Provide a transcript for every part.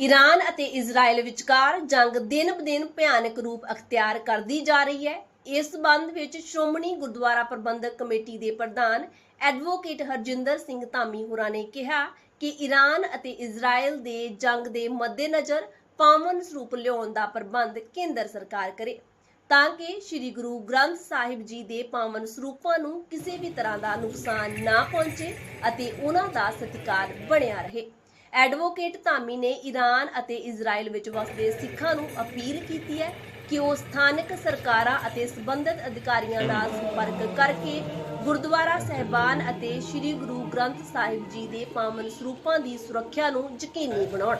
Iran ਅਤੇ Israel ਵਿਚਕਾਰ ਜੰਗ ਦਿਨ-ਬਦਿਨ ਭਿਆਨਕ ਰੂਪ ਅਖਤਿਆਰ ਕਰਦੀ ਜਾ ਰਹੀ ਹੈ। ਇਸ ਸੰਬੰਧ ਵਿੱਚ ਸ਼੍ਰੋਮਣੀ ਗੁਰਦੁਆਰਾ ਪ੍ਰਬੰਧਕ ਕਮੇਟੀ ਦੇ ਪ੍ਰਧਾਨ ਐਡਵੋਕੇਟ ਹਰਜਿੰਦਰ ਸਿੰਘ ਧਾਮੀ ਹੋਰਾਂ ਨੇ ਕਿਹਾ ਕਿ ਈਰਾਨ ਅਤੇ ਇਜ਼ਰਾਈਲ ਦੇ ਜੰਗ ਦੇ ਮੱਦੇਨਜ਼ਰ ਪਾਵਨ ਸਰੂਪ ਲਿਆਉਣ ਦਾ ਪ੍ਰਬੰਧ ਕੇਂਦਰ ਸਰਕਾਰ ਕਰੇ ਤਾਂ ਕਿ ਸ੍ਰੀ ਗੁਰੂ ਗ੍ਰੰਥ ਸਾਹਿਬ ਜੀ ਦੇ ਪਾਵਨ ਸਰੂਪਾਂ ਨੂੰ ਕਿਸੇ ਵੀ ਤਰ੍ਹਾਂ ਦਾ ਨੁਕਸਾਨ ਨਾ ਪਹੁੰਚੇ ਅਤੇ ਉਹਨਾਂ ਦਾ ਸਤਿਕਾਰ ਬਣਿਆ ਰਹੇ। ਐਡਵੋਕੇਟ ਧਾਮੀ ਨੇ ਈਰਾਨ ਅਤੇ ਇਜ਼ਰਾਈਲ ਵਿੱਚ ਵਸਦੇ ਸਿੱਖਾਂ ਨੂੰ ਅਪੀਲ ਕੀਤੀ ਹੈ ਕਿ ਉਹ ਸਥਾਨਕ ਸਰਕਾਰਾਂ ਅਤੇ ਸੰਬੰਧਿਤ ਅਧਿਕਾਰੀਆਂ ਨਾਲ ਸੰਪਰਕ ਕਰਕੇ ਗੁਰਦੁਆਰਾ ਸਹਿਬਾਨ ਅਤੇ ਸ੍ਰੀ ਗੁਰੂ ਗ੍ਰੰਥ ਸਾਹਿਬ ਜੀ ਦੇ ਪਾਵਨ ਸਰੂਪਾਂ ਦੀ ਸੁਰੱਖਿਆ ਨੂੰ ਯਕੀਨੀ ਬਣਾਉਣ।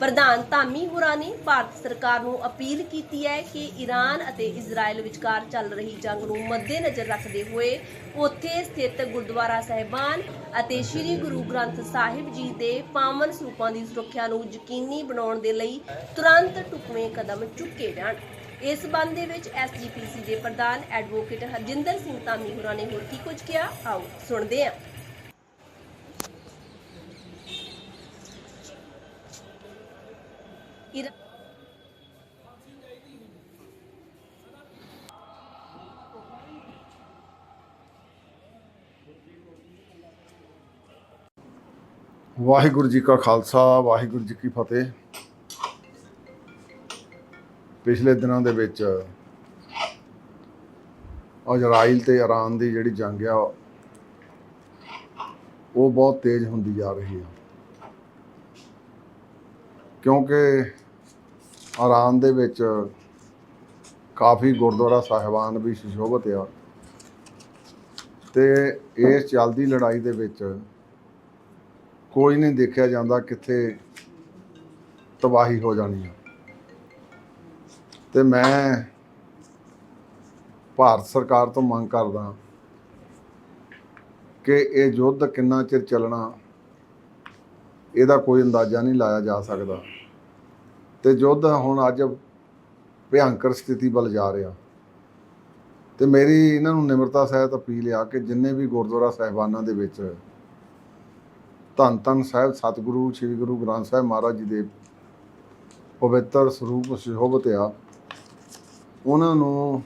ਪ੍ਰਧਾਨ ਧਾਮੀ ਹੁਰਾਂ ਨੇ ਭਾਰਤ ਸਰਕਾਰ ਨੂੰ ਅਪੀਲ ਕੀਤੀ ਹੈ ਕਿ ਈਰਾਨ ਅਤੇ ਇਜ਼ਰਾਈਲ ਵਿਚਕਾਰ ਚੱਲ ਰਹੀ ਜੰਗ ਨੂੰ ਮੱਦੇਨਜ਼ਰ ਰੱਖਦੇ ਹੋਏ ਉੱਥੇ ਸਥਿਤ ਗੁਰਦੁਆਰਾ ਸਹਿਬਾਨ ਅਤੇ ਸ੍ਰੀ ਗੁਰੂ ਗ੍ਰੰਥ ਸਾਹਿਬ ਜੀ ਦੇ ਪਾਵਨ ਸਰੂਪਾਂ ਦੀ ਸੁਰੱਖਿਆ ਨੂੰ ਯਕੀਨੀ ਬਣਾਉਣ ਦੇ ਲਈ ਤੁਰੰਤ ਢੁਕਵੇਂ ਕਦਮ ਚੁੱਕੇ ਜਾਣ। ਇਸ ਸੰਬੰਧ ਦੇ ਵਿੱਚ ਐਸਜੀਪੀਸੀ ਦੇ ਪ੍ਰਧਾਨ ਐਡਵੋਕੇਟ ਹਰਜਿੰਦਰ ਸਿੰਘ ਧਾਮੀ ਹੋਰਾਂ ਨੇ ਹੋਰ ਕੀ ਕੁਝ ਕਿਹਾ? ਆਓ, ਸੁਣਦੇ ਹਾਂ। ਵਾਹਿਗੁਰੂ ਜੀ ਕਾ ਖਾਲਸਾ, ਵਾਹਿਗੁਰੂ ਜੀ ਕੀ ਫਤਿਹ। ਪਿਛਲੇ ਦਿਨਾਂ ਦੇ ਵਿੱਚ ਇਜ਼ਰਾਈਲ ਤੇ ਇਰਾਨ ਦੀ ਜਿਹੜੀ ਜੰਗ ਆ, ਉਹ ਬਹੁਤ ਤੇਜ਼ ਹੁੰਦੀ ਜਾ ਰਹੀ ਆ। ਕਿਉਂਕਿ ਇਰਾਨ ਦੇ ਵਿੱਚ ਕਾਫੀ ਗੁਰਦੁਆਰਾ ਸਾਹਿਬਾਨ ਵੀ ਸੁਸ਼ੋਭਿਤ ਆ ਤੇ ਇਸ ਚੱਲਦੀ ਲੜਾਈ ਦੇ ਵਿੱਚ ਕੋਈ ਨਹੀਂ ਦੇਖਿਆ ਜਾਂਦਾ ਕਿੱਥੇ ਤਬਾਹੀ ਹੋ ਜਾਣੀ ਆ। ਤੇ ਮੈਂ ਭਾਰਤ ਸਰਕਾਰ ਤੋਂ ਮੰਗ ਕਰਦਾ ਕਿ ਇਹ ਯੁੱਧ ਕਿੰਨਾ ਚਿਰ ਚੱਲਣਾ, ਇਹਦਾ ਕੋਈ ਅੰਦਾਜ਼ਾ ਨਹੀਂ ਲਾਇਆ ਜਾ ਸਕਦਾ। ਤੇ ਯੁੱਧ ਹੁਣ ਅੱਜ ਭਿਆਨਕ ਸਥਿਤੀ ਵੱਲ ਜਾ ਰਿਹਾ। ਤੇ ਮੇਰੀ ਇਹਨਾਂ ਨੂੰ ਨਿਮਰਤਾ ਸਹਿਤ ਅਪੀਲ ਆ ਕਿ ਜਿੰਨੇ ਵੀ ਗੁਰਦੁਆਰਾ ਸਾਹਿਬਾਨਾਂ ਦੇ ਵਿੱਚ ਧੰਨ ਧੰਨ ਸਾਹਿਬ, ਸਤਿਗੁਰੂ, ਸ੍ਰੀ ਗੁਰੂ ਗ੍ਰੰਥ ਸਾਹਿਬ ਮਹਾਰਾਜ ਜੀ ਦੇ ਪਵਿੱਤਰ ਸਰੂਪ ਸ਼ੋਭਤ ਆ ਉਹਨਾਂ ਨੂੰ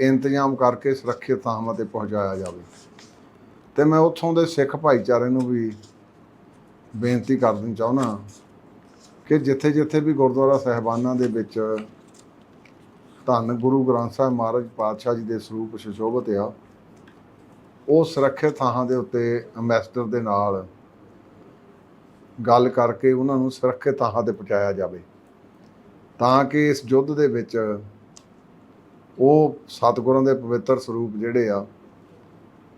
ਇੰਤਜ਼ਾਮ ਕਰਕੇ ਸੁਰੱਖਿਅਤ ਥਾਵਾਂ ਤੇ ਪਹੁੰਚਾਇਆ ਜਾਵੇ। ਤੇ ਮੈਂ ਉੱਥੋਂ ਦੇ ਸਿੱਖ ਭਾਈਚਾਰੇ ਨੂੰ ਵੀ ਬੇਨਤੀ ਕਰਨੀ ਚਾਹੁੰਦਾ ਕਿ ਜਿੱਥੇ ਜਿੱਥੇ ਵੀ ਗੁਰਦੁਆਰਾ ਸਾਹਿਬਾਨਾਂ ਦੇ ਵਿੱਚ ਧੰਨ ਗੁਰੂ ਗ੍ਰੰਥ ਸਾਹਿਬ ਮਹਾਰਾਜ ਪਾਤਸ਼ਾਹ ਜੀ ਦੇ ਸਰੂਪ ਸੁਸ਼ੋਭਿਤ ਆ, ਉਹ ਸੁਰੱਖਿਅਤ ਥਾਂ ਦੇ ਉੱਤੇ ਅੰਬੈਸਡਰ ਦੇ ਨਾਲ ਗੱਲ ਕਰਕੇ ਉਹਨਾਂ ਨੂੰ ਸੁਰੱਖਿਅਤ ਥਾਂ ਤੇ ਪਹੁੰਚਾਇਆ ਜਾਵੇ। ਤਾਂ ਕਿ ਇਸ ਯੁੱਧ ਦੇ ਵਿੱਚ ਉਹ ਸਤਿਗੁਰਾਂ ਦੇ ਪਵਿੱਤਰ ਸਰੂਪ ਜਿਹੜੇ ਆ,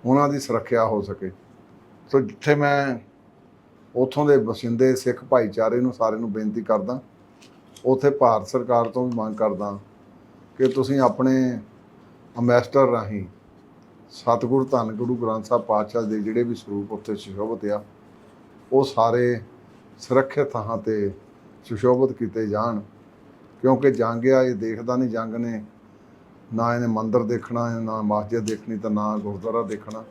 ਉਹਨਾਂ ਦੀ ਸੁਰੱਖਿਆ ਹੋ ਸਕੇ। ਸੋ ਜਿੱਥੇ ਮੈਂ ਉਥੋਂ ਦੇ ਵਸਿੰਦੇ ਸਿੱਖ ਭਾਈਚਾਰੇ ਨੂੰ ਸਾਰੇ ਨੂੰ ਬੇਨਤੀ ਕਰਦਾ, ਉਥੇ ਭਾਰਤ ਸਰਕਾਰ ਤੋਂ ਵੀ ਮੰਗ ਕਰਦਾ ਕਿ ਤੁਸੀਂ ਆਪਣੇ ਅੰਬੈਸਡਰ ਰਾਹੀਂ ਸਤਿਗੁਰ ਧੰਨ ਗੁਰੂ ਗ੍ਰੰਥ ਸਾਹਿਬ ਪਾਤਸ਼ਾਹ ਦੇ ਜਿਹੜੇ ਵੀ ਸਰੂਪ ਉੱਥੇ ਸੁਸ਼ੋਭਿਤ ਆ, ਉਹ ਸਾਰੇ ਸੁਰੱਖਿਅਤ ਥਾਂ ਤੇ ਸੁਸ਼ੋਭਿਤ ਕੀਤੇ ਜਾਣ, ਕਿਉਂਕਿ ਜੰਗ ਆ, ਇਹ ਦੇਖਦਾ ਨਹੀਂ ਜੰਗ ਨੇ ਨਾ ਇਹਨੇ ਮੰਦਿਰ ਦੇਖਣਾ, ਨਾ ਮਸਜਿਦ ਦੇਖਣੀ ਤਾਂ ਨਾ ਗੁਰਦੁਆਰਾ ਦੇਖਣਾ।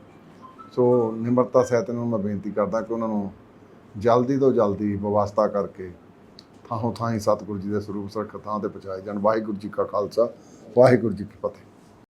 ਸੋ ਨਿਮਰਤਾ ਸਹਿਤ ਨੂੰ ਮੈਂ ਬੇਨਤੀ ਕਰਦਾ ਕਿ ਉਹਨਾਂ ਨੂੰ ਜਲਦੀ ਤੋਂ ਜਲਦੀ ਵਿਵਸਥਾ ਕਰਕੇ ਥਾਂ ਥਾਂ ਹੀ ਸਤਿਗੁਰੂ ਜੀ ਦੇ ਸਰੂਪ ਸੁਰੱਖਿਅਤ ਥਾਂ ਤੇ ਪਹੁੰਚਾਏ ਜਾਣ। ਵਾਹਿਗੁਰੂ ਜੀ ਕਾ ਖਾਲਸਾ, ਵਾਹਿਗੁਰੂ ਜੀ ਕੀ ਫਤਿਹ।